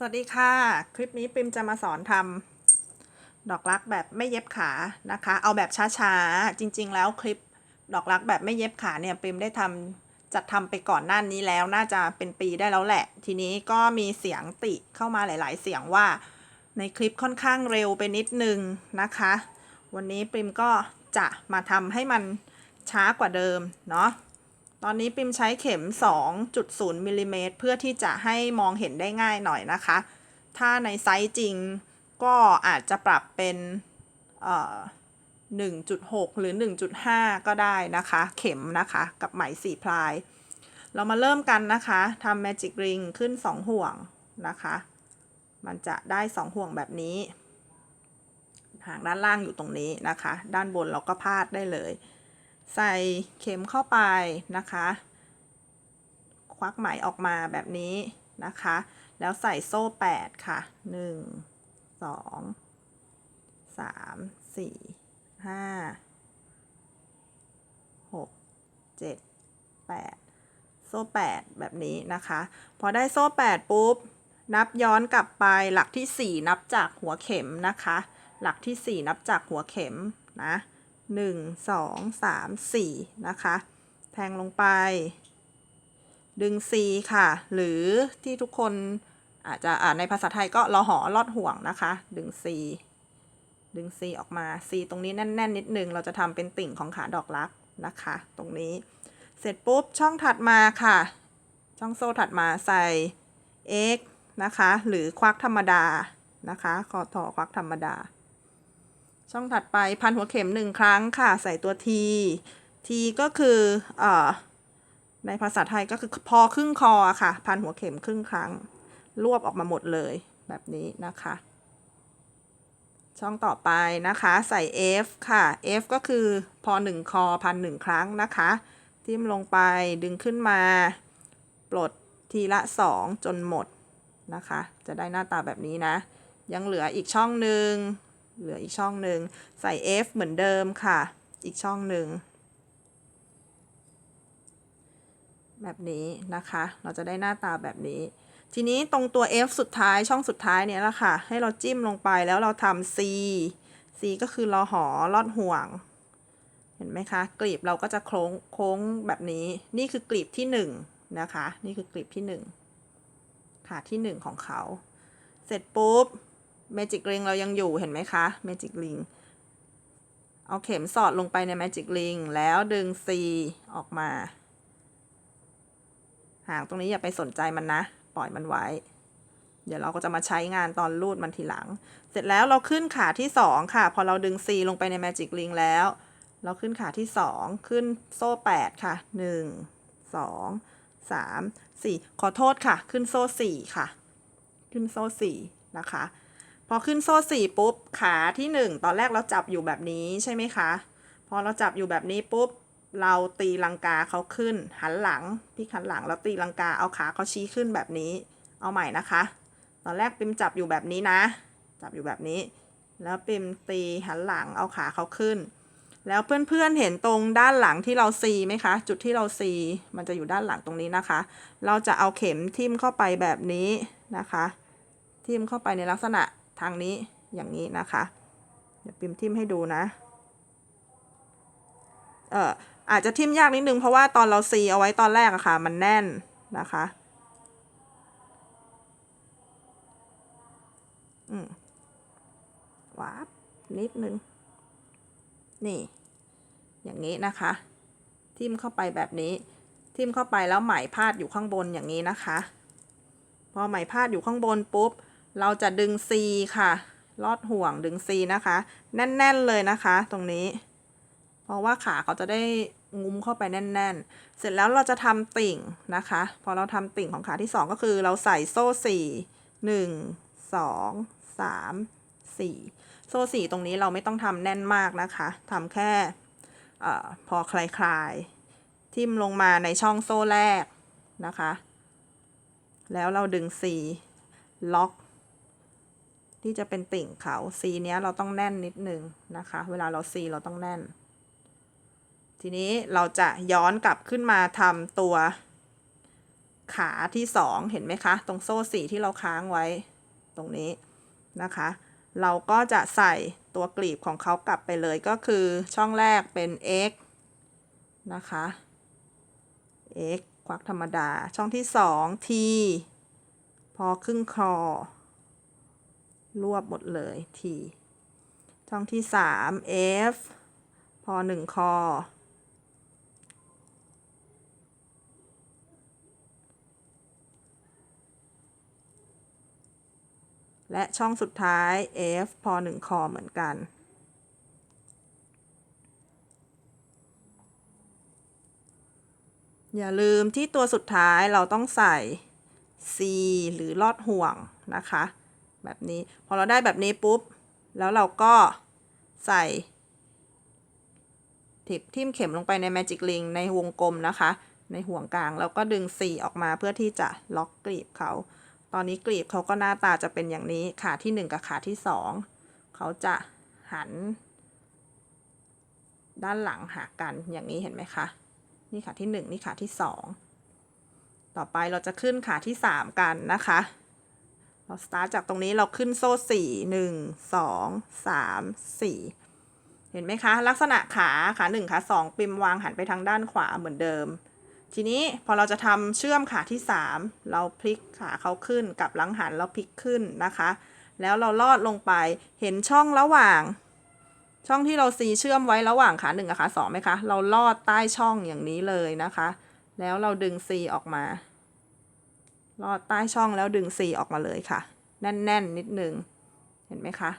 สวัสดีค่ะ คลิปนี้ปิมจะมาสอนทำดอกรักแบบไม่เย็บขานะคะ เอาแบบช้าๆ จริง ๆ แล้วคลิปดอกรักแบบไม่เย็บขาเนี่ยปิมได้ทำจัดทำไปก่อนหน้านี้แล้วน่าจะเป็นปีได้แล้วแหละ ทีนี้ก็มีเสียงติเข้ามาหลาย ๆ เสียงว่าในคลิปค่อนข้างเร็วไปนิดนึงนะคะ วันนี้ปิมก็จะมาทำให้มันช้ากว่าเดิมเนาะ ตอนนี้ปิมใช้เข็ม 2.0มิลลิเมตรเพื่อที่จะให้มองเห็นได้ง่ายหน่อยนะคะ ถ้าในไซส์จริงก็อาจจะปรับเป็นเอ่อ1.6 หรือ 1.5 ก็ได้นะคะ เข็มนะคะกับไหมสีพลาย เรามาเริ่มกันนะคะทำ Magic Ring ขึ้น 2 ห่วงนะคะ มันจะได้ 2 ห่วงแบบนี้ หางด้านล่างอยู่ตรงนี้นะคะ ด้านบนเราก็พาดได้เลย ใส่เข็มเข้าไปนะคะ ควักไหมออกมาแบบนี้นะคะ แล้วใส่โซ่ 8 ค่ะ 1 2 3 4 5 6 7 8 โซ่ 8 แบบนี้นะคะ พอได้โซ่ 8 ปุ๊บ นับย้อนกลับไปหลักที่ 4 นับจากหัวเข็มนะคะ หลักที่ 4 นับจากหัวเข็มนะ หนึ่งสองสามสี่นะคะ แทงลงไป ดึง C ค่ะ หรือที่ทุกคนอาจจะอ่านในภาษาไทยก็รอหอลอดห่วงนะคะ ดึง C ดึง C ออกมา C ตรงนี้แน่น ๆ นิดนึง เราจะทำเป็นติ่งของขาดอกรักนะคะ ตรงนี้ เสร็จปุ๊บช่องถัดมาค่ะ ช่องโซ่ถัดมาใส่ x นะคะ หรือควักธรรมดานะคะ คอถอควักธรรมดา ช่องถัดไปพันหัวเข็มหนึ่งครั้งค่ะ ใส่ตัว T T ก็คือเอ่อในภาษาไทยก็คือพอครึ่งคอค่ะ พันหัวเข็มครึ่งครั้ง รวบออกมาหมดเลยแบบนี้นะคะ ช่องต่อไปนะคะใส่ F ค่ะ F ก็คือพอหนึ่งคอพันหนึ่งครั้งนะคะ ทิ่มลงไปดึงขึ้นมา ปลดทีละสองจนหมดนะคะ จะได้หน้าตาแบบนี้นะ ยังเหลืออีกช่องหนึ่ง เหลืออีกช่องหนึ่งใส่ F เหมือนเดิมค่ะ อีกช่องหนึ่งแบบนี้นะคะ เราจะได้หน้าตาแบบนี้ ทีนี้ตรงตัว F สุดท้ายช่องสุดท้ายเนี่ยแหละค่ะ ให้เราจิ้มลงไปแล้วเราทำ C C ก็คือรอหอลอดห่วง เห็นไหมคะ กลีบเราก็จะโค้งโค้งแบบนี้ นี่คือกลีบที่หนึ่งนะคะ นี่คือกลีบที่หนึ่งขาที่หนึ่งของเขา เสร็จปุ๊บ Magic Ring เรายังอยู่เห็นไหมคะ Magic Ring เอาเข็มสอดลงไปใน Magic Ring แล้วดึง C ออกมา หางตรงนี้อย่าไปสนใจมันนะ ปล่อยมันไว้ เดี๋ยวเราก็จะมาใช้งานตอนรูดมันทีหลัง เสร็จแล้วเราขึ้นขาที่ 2 ค่ะ พอเราดึง C ลงไปใน Magic Ring แล้ว เราขึ้นขาที่ 2 ขึ้นโซ่ 8 ค่ะ 1 2 3 4 ขอโทษค่ะ ขึ้นโซ่ 4 ค่ะ ขึ้นโซ่ 4 นะคะ พอขึ้นโซ่สี่ปุ๊บขาที่หนึ่งตอนแรกเราจับอยู่แบบนี้ใช่ไหมคะ พอเราจับอยู่แบบนี้ปุ๊บเราตีลังกาเขาขึ้น หันหลังพี่หันหลังแล้วตีลังกาเอาขาเขาชี้ขึ้นแบบนี้ เอาใหม่นะคะ ตอนแรกปิมจับอยู่แบบนี้นะ จับอยู่แบบนี้ แล้วปิมตีหันหลังเอาขาเขาขึ้น แล้วเพื่อนๆเห็นตรงด้านหลังที่เราซีไหมคะ จุดที่เราซีมันจะอยู่ด้านหลังตรงนี้นะคะ เราจะเอาเข็มทิ่มเข้าไปแบบนี้นะคะ ทิ่มเข้าไปในลักษณะ ทางนี้อย่างนี้นะคะ เดี๋ยวปิมทิมให้ดูนะ เอ่ออาจจะทิมยากนิดนึงเพราะว่าตอนเราซีเอาไว้ตอนแรกอะค่ะ มันแน่นนะคะอืมวาบนิดนึง นี่ อย่างนี้นะคะ ทิมเข้าไปแบบนี้ ทิมเข้าไปแล้วไหมพาดอยู่ข้างบนอย่างนี้นะคะ พอไหมพาดอยู่ข้างบนปุ๊บ เราจะดึง C ค่ะ ลอดห่วงดึง C นะคะ แน่น ๆ เลยนะคะ ตรงนี้ เพราะว่าขาเขาจะได้งุ้มเข้าไปแน่น ๆ เสร็จแล้วเราจะทำติ่งนะคะ พอเราทำติ่งของขาที่ 2 ก็คือเราใส่โซ่ 4 1 2 3 4 โซ่4ตรงนี้เราไม่ต้องทำแน่นมากนะคะทำแค่ออพอคลายๆทิ่มลงมาในช่องโซ่แรกนะคะ แล้วเราดึง C ล็อก ที่จะเป็นติ่งเขา C เนี้ยเราต้องแน่นนิดนึงนะคะ เวลาเรา C เราต้องแน่น ทีนี้เราจะย้อนกลับขึ้นมาทำตัวขาที่สองเห็นไหมคะ ตรงโซ่สี่ที่เราค้างไว้ตรงนี้นะคะ เราก็จะใส่ตัวกลีบของเขากลับไปเลยก็คือช่องแรกเป็น x นะคะ x ควักธรรมดา ช่องที่สอง t พอครึ่งคอ รวบหมดเลย t ช่องที่สาม f พอหนึ่งคอ และช่องสุดท้าย F พอหนึ่งคอเหมือนกันอย่าลืมที่ตัวสุดท้ายเราต้องใส่ C หรือลอดห่วงนะคะ แบบนี้ พอเราได้แบบนี้ปุ๊บ แล้วเราก็ใส่ทิปทิ่มเข็มลงไปใน Magic Ring ในวงกลมนะคะ ในห่วงกลางแล้วก็ดึง C ออกมาเพื่อที่จะล็อกกลีบเขา ตอนนี้กลีบเขาก็หน้าตาจะเป็นอย่างนี้ขาที่ 1 กับขาที่ 2 เขาจะหัน ด้านหลังหากันอย่างนี้เห็นไหมคะ นี่ขาที่ 1 นี่ขาที่ 2 ต่อไปเราจะขึ้นขาที่ 3 กันนะคะ เราสตาร์ทจากตรงนี้เราขึ้นโซ่4 1 2 3 4เห็นไหมคะ ลักษณะขาขา1ขา2ปิมวางหันไปทางด้านขวาเหมือนเดิม ทีนี้พอเราจะทำเชื่อมขาที่3เราพลิกขาเขาขึ้นกลับหลังหันแล้วพลิกขึ้นนะคะ แล้วเราลอดลงไปเห็นช่องระหว่าง ช่องที่เราซีเชื่อมไว้ระหว่างขา1กับขา2ไหมคะ เราลอดใต้ช่องอย่างนี้เลยนะคะ แล้วเราดึงซีออกมา ลอดใต้ช่องแล้วดึงซีออกมาเลยค่ะ แน่นๆ นิดนึง เห็นไหมคะ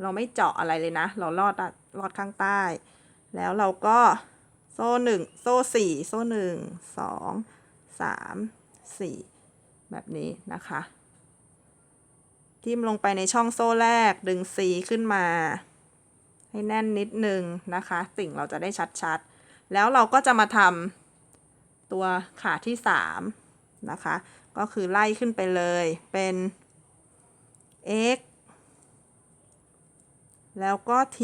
เราไม่เจาะอะไรเลยนะ เราลอดลอดข้างใต้ แล้วเราก็โซ่หนึ่งโซ่สี่โซ่หนึ่งสองสามสี่แบบนี้นะคะ ทิ่มลงไปในช่องโซ่แรกดึงซีขึ้นมา ให้แน่นนิดนึงนะคะ สิ่งเราจะได้ชัดๆ แล้วเราก็จะมาทำตัวขาที่สาม นะคะ ก็คือไล่ขึ้นไปเลยเป็น x แล้วก็ t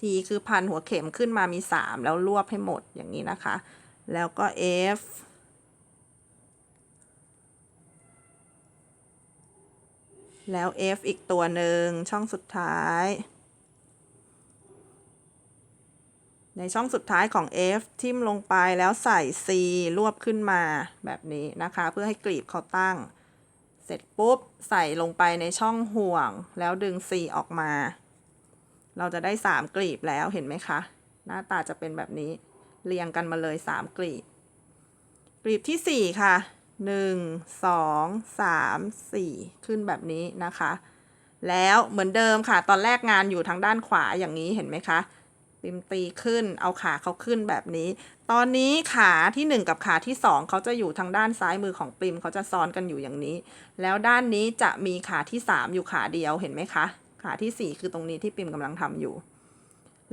t คือพันหัวเข็มขึ้นมามี 3 แล้วรวบให้หมดอย่างนี้นะคะ แล้วก็ f แล้ว f อีกตัวหนึ่งช่องสุดท้าย ในช่องสุดท้ายของ F ทิ่มลงไปแล้วใส่ C รวบขึ้นมาแบบนี้นะคะ เพื่อให้กลีบเขาตั้ง เสร็จปุ๊บ ใส่ลงไปในช่องห่วง แล้วดึง C ออกมา เราจะได้ 3 กลีบแล้วเห็นไหมคะ หน้าตาจะเป็นแบบนี้ เรียงกันมาเลย 3 กลีบ กลีบที่ 4 ค่ะ 1 2 3 4 ขึ้นแบบนี้นะคะ แล้วเหมือนเดิมค่ะ ตอนแรกงานอยู่ทางด้านขวาอย่างนี้เห็นไหมคะ ปิมตีขึ้น เอาขาเขาขึ้นแบบนี้ ตอนนี้ขาที่ 1 กับขาที่ 2 เขาจะอยู่ทางด้านซ้ายมือของปิมเขาจะซ้อนกันอยู่อย่างนี้ แล้วด้านนี้จะมีขาที่ 3 อยู่ขาเดียวเห็นไหมคะ ขาที่ 4 คือตรงนี้ที่ปิมกำลังทำอยู่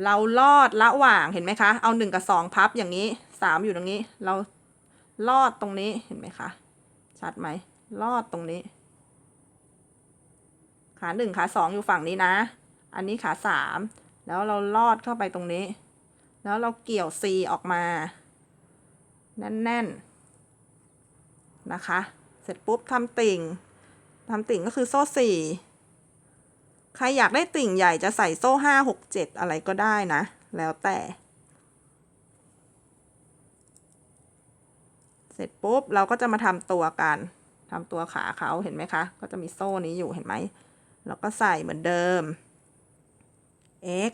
เราลอดระหว่างเห็นไหมคะ เอา 1 กับ 2 พับอย่างนี้ 3 อยู่ตรงนี้ เราลอดตรงนี้เห็นไหมคะ ชัดไหมลอดตรงนี้ ขาหนึ่งขาสองอยู่ฝั่งนี้นะ อันนี้ขาสาม แล้วเราลอดเข้าไปตรงนี้ แล้วเราเกี่ยว C ออกมา แน่นๆ นะคะ เสร็จปุ๊บทำติ่งทำติ่งก็คือโซ่สี่ใครอยากได้ติ่งใหญ่จะใส่โซ่ห้าหกเจ็ดอะไรก็ได้นะ แล้วแต่ เสร็จปุ๊บเราก็จะมาทำตัวกันทำตัวขาเขาเห็นไหมคะ ก็จะมีโซ่นี้อยู่เห็นไหมแล้วก็ใส่เหมือนเดิม x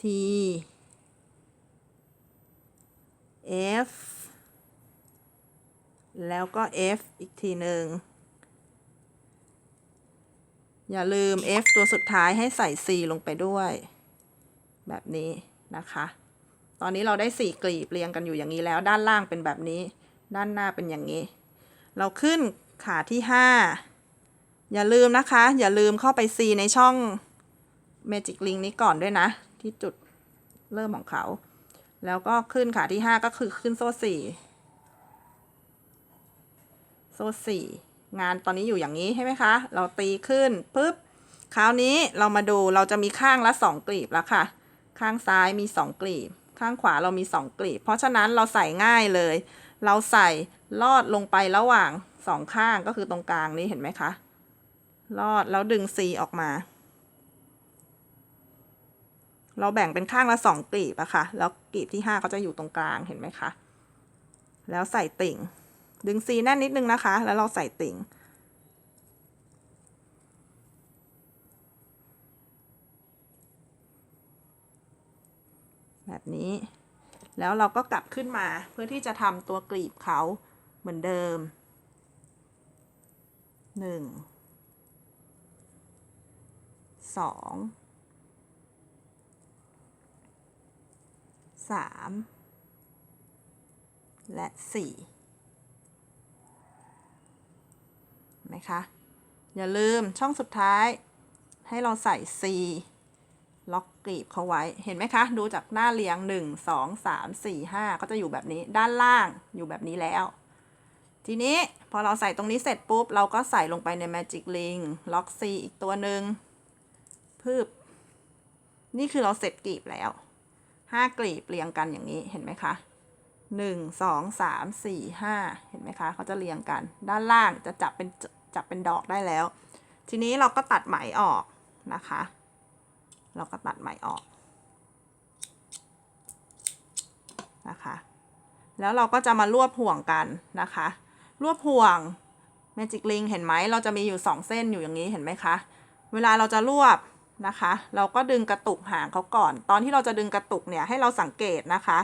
t f แล้วก็ f อีกทีหนึ่ง อย่าลืม f ตัวสุดท้ายให้ใส่ c ลงไปด้วย แบบนี้นะคะ ตอนนี้เราได้สี่กลีบเรียงกันอยู่อย่างนี้แล้ว ด้านล่างเป็นแบบนี้ ด้านหน้าเป็นอย่างนี้ เราขึ้นขาที่ห้า อย่าลืมนะคะ อย่าลืมเข้าไป C ในช่อง Magic Link นี้ก่อนด้วยนะ ที่จุดเริ่มของเขา แล้วก็ขึ้นขาที่ 5 ก็คือขึ้นโซ่4โซ่4งานตอนนี้อยู่อย่างนี้ใช่ไหมคะ เราตีขึ้นปุ๊บคราวนี้เรามาดูเราจะมีข้างละ 2 กลีบแล้วค่ะ ข้างซ้ายมี 2 กลีบ ข้างขวาเรามีสองกลีบ เพราะฉะนั้นเราใส่ง่ายเลย เราใส่ลอดลงไประหว่างสองข้างก็คือตรงกลางนี้เห็นไหมคะ ลอดแล้วดึงซีออกมา เราแบ่งเป็นข้างละสองกลีบอะค่ะ แล้วกลีบที่ห้าก็จะอยู่ตรงกลางเห็นไหมคะ แล้วใส่ติ่ง ดึงซีแน่นนิดนึงนะคะ แล้วเราใส่ติ่ง แบบนี้ แล้วเราก็กลับขึ้นมาเพื่อที่จะทำตัวกลีบเขาเหมือนเดิมหนึ่ง สองสามและสี่เห็นไหมคะ อย่าลืมช่องสุดท้ายให้เราใส่ C ล็อกกลีบเขาไว้ เห็นไหมคะ ดูจากหน้าเรียง 1 2 3 4 5 ก็จะอยู่แบบนี้ ด้านล่างอยู่แบบนี้แล้ว ทีนี้พอเราใส่ตรงนี้เสร็จปุ๊บ เราก็ใส่ลงไปใน Magic Ring ล็อก C อีกตัวหนึ่ง พืบ นี่คือเราเสร็จกลีบแล้ว5กลีบเรียงกันอย่างนี้เห็นไหมคะหนึ่งสองสามสี่ห้าเห็นไหมคะเขาจะเรียงกัน ด้านล่างจะจับเป็นจับเป็นดอกได้แล้ว ทีนี้เราก็ตัดไหมออกนะคะ เราก็ตัดไหมออกนะคะ แล้วเราก็จะมารวบห่วงกันนะคะ รวบห่วง Magic Ring เห็นไหมเราจะมีอยู่สองเส้นอยู่อย่างนี้เห็นไหมคะ เวลาเราจะรวบ นะคะ เราก็ดึงกระตุกหางเขาก่อน ตอนที่เราจะดึงกระตุกเนี่ยให้เราสังเกตนะคะ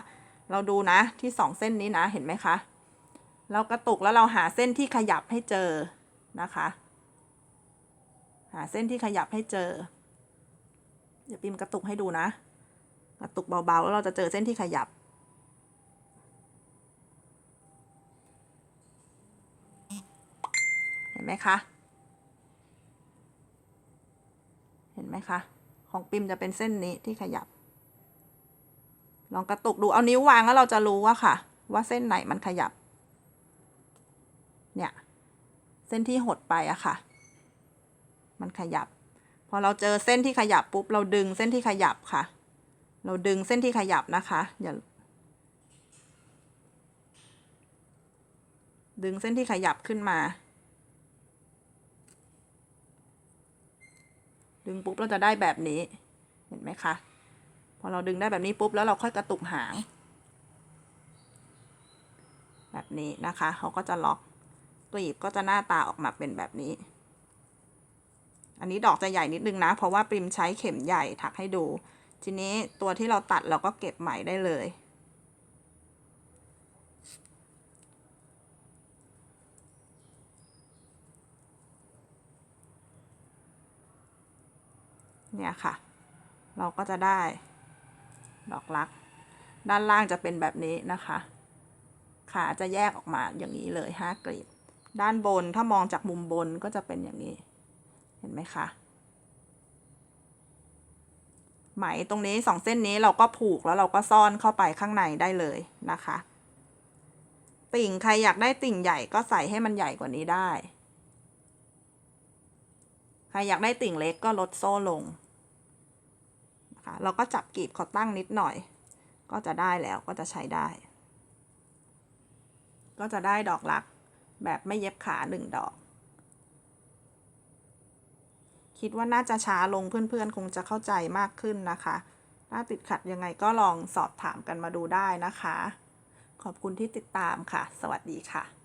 เราดูนะที่สองเส้นนี้นะเห็นไหมคะ เรากระตุกแล้วเราหาเส้นที่ขยับให้เจอนะคะ หาเส้นที่ขยับให้เจอ เดี๋ยวปิมกระตุกให้ดูนะ กระตุกเบาๆแล้วเราจะเจอเส้นที่ขยับเห็นไหมคะ เห็นไหมคะ ของปิมจะเป็นเส้นนี้ที่ขยับ ลองกระตุกดูเอานิ้ววางแล้วเราจะรู้ว่าค่ะ ว่าเส้นไหนมันขยับ เนี่ย เส้นที่หดไปอะค่ะ มันขยับ พอเราเจอเส้นที่ขยับปุ๊บเราดึงเส้นที่ขยับค่ะ เราดึงเส้นที่ขยับนะคะอย่าดึงเส้นที่ขยับขึ้นมา ดึงปุ๊บเราจะได้แบบนี้ เห็นไหมคะ พอเราดึงได้แบบนี้ปุ๊บแล้วเราค่อยกระตุกหาง แบบนี้นะคะเขาก็จะล็อกกลีบก็จะหน้าตาออกมาเป็นแบบนี้ อันนี้ดอกจะใหญ่นิดนึงนะ เพราะว่าปริมใช้เข็มใหญ่ถักให้ดู ทีนี้ตัวที่เราตัดเราก็เก็บใหม่ได้เลย เนี่ยค่ะ เราก็จะได้ดอกรัก ด้านล่างจะเป็นแบบนี้นะคะ ขาจะแยกออกมาอย่างนี้เลยห้ากลีบ ด้านบนถ้ามองจากมุมบนก็จะเป็นอย่างนี้ เห็นไหมคะไหมตรงนี้สองเส้นนี้เราก็ผูกแล้วเราก็ซ่อนเข้าไปข้างในได้เลยนะคะ ติ่งใครอยากได้ติ่งใหญ่ก็ใส่ให้มันใหญ่กว่านี้ได้ ใครอยากได้ติ่งเล็กก็ลดโซ่ลง เราก็จับกลีบเขาตั้งนิดหน่อย ก็จะได้แล้วก็จะใช้ได้ ก็จะได้ดอกรักแบบไม่เย็บขาหนึ่งดอก คิดว่าน่าจะช้าลงเพื่อนๆ คงจะเข้าใจมากขึ้นนะคะ ถ้าติดขัดยังไงก็ลองสอบถามกันมาดูได้นะคะ ขอบคุณที่ติดตามค่ะ สวัสดีค่ะ